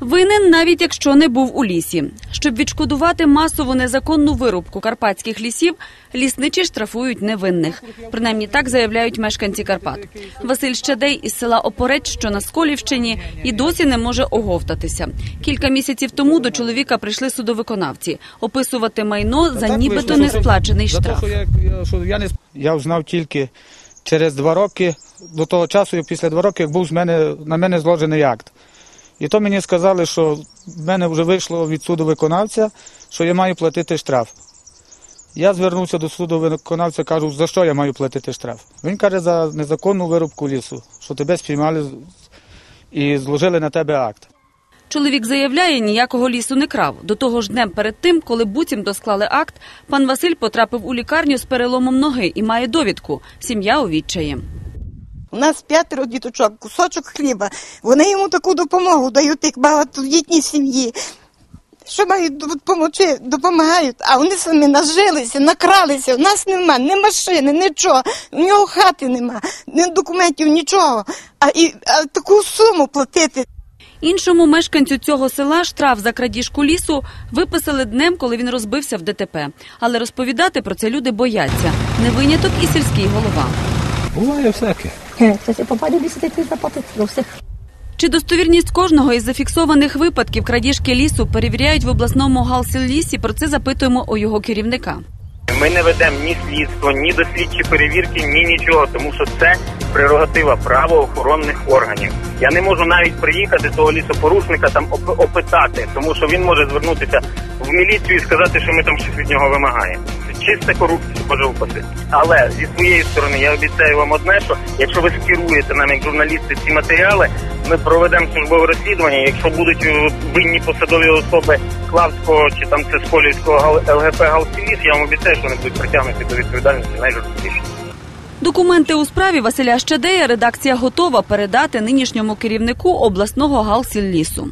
Винен, навіть якщо не був у лісі. Щоб відшкодувати масову незаконну вирубку карпатських лісів, лісничі штрафують невинних. Принаймні так заявляють мешканці Карпат. Василь Щадей із села Опорець, що на Сколівщині, і досі не може оговтатися. Кілька місяців тому до чоловіка прийшли судовиконавці описувати майно за нібито несплачений штраф. я, я, що я, не... я узнав тільки через два роки, до того часу, після два роки, як був з мене, на мене зложений акт. І то мені сказали, що в мене вже вийшло від суду виконавця, що я маю платити штраф. Я звернувся до суду виконавця, кажу, за що я маю платити штраф. Він каже, за незаконну вирубку лісу, що тебе спіймали і зложили на тебе акт. Чоловік заявляє, ніякого лісу не крав. До того ж, днем перед тим, коли буцімто склали акт, пан Василь потрапив у лікарню з переломом ноги і має довідку. Сім'я у відчаї. Нас п'ятеро діточок, кусочок хліба. Вони йому таку допомогу дають як багатодітній сім'ї. Що мають допомогти, допомагають, а вони самі нажилися, накралися. У нас нема ні машини, нічого, у нього хати нема, ні документів, нічого. А, і, а таку суму платити. Іншому мешканцю цього села штраф за крадіжку лісу виписали днем, коли він розбився в ДТП. Але розповідати про це люди бояться. Не виняток і сільський голова. Буває всяке. Хтось попаде десяти тисяч заплатити всіх. Чи достовірність кожного із зафіксованих випадків крадіжки лісу перевіряють в обласному галсіллісі? Про це запитуємо у його керівника. Ми не ведемо ні слідство, ні дослідчі перевірки, ні нічого, тому що це прерогатива правоохоронних органів. Я не можу навіть приїхати того лісопорушника там опитати, тому що він може звернутися в міліцію і сказати, що ми там щось від нього вимагаємо. Це чиста корупція, боже упаси. Але зі своєї сторони я обіцяю вам одне, що якщо ви скеруєте нам як журналісти ці матеріали, ми проведемо службове розслідування. Якщо будуть е, винні посадові особи Клавського чи там це Сколівського гал- ЛГП Галсіліс, я вам обіцяю, що вони будуть притягнуті до відповідальності найжорсткіше. Документи у справі Василя Щадея редакція готова передати нинішньому керівнику обласного галсіллісу.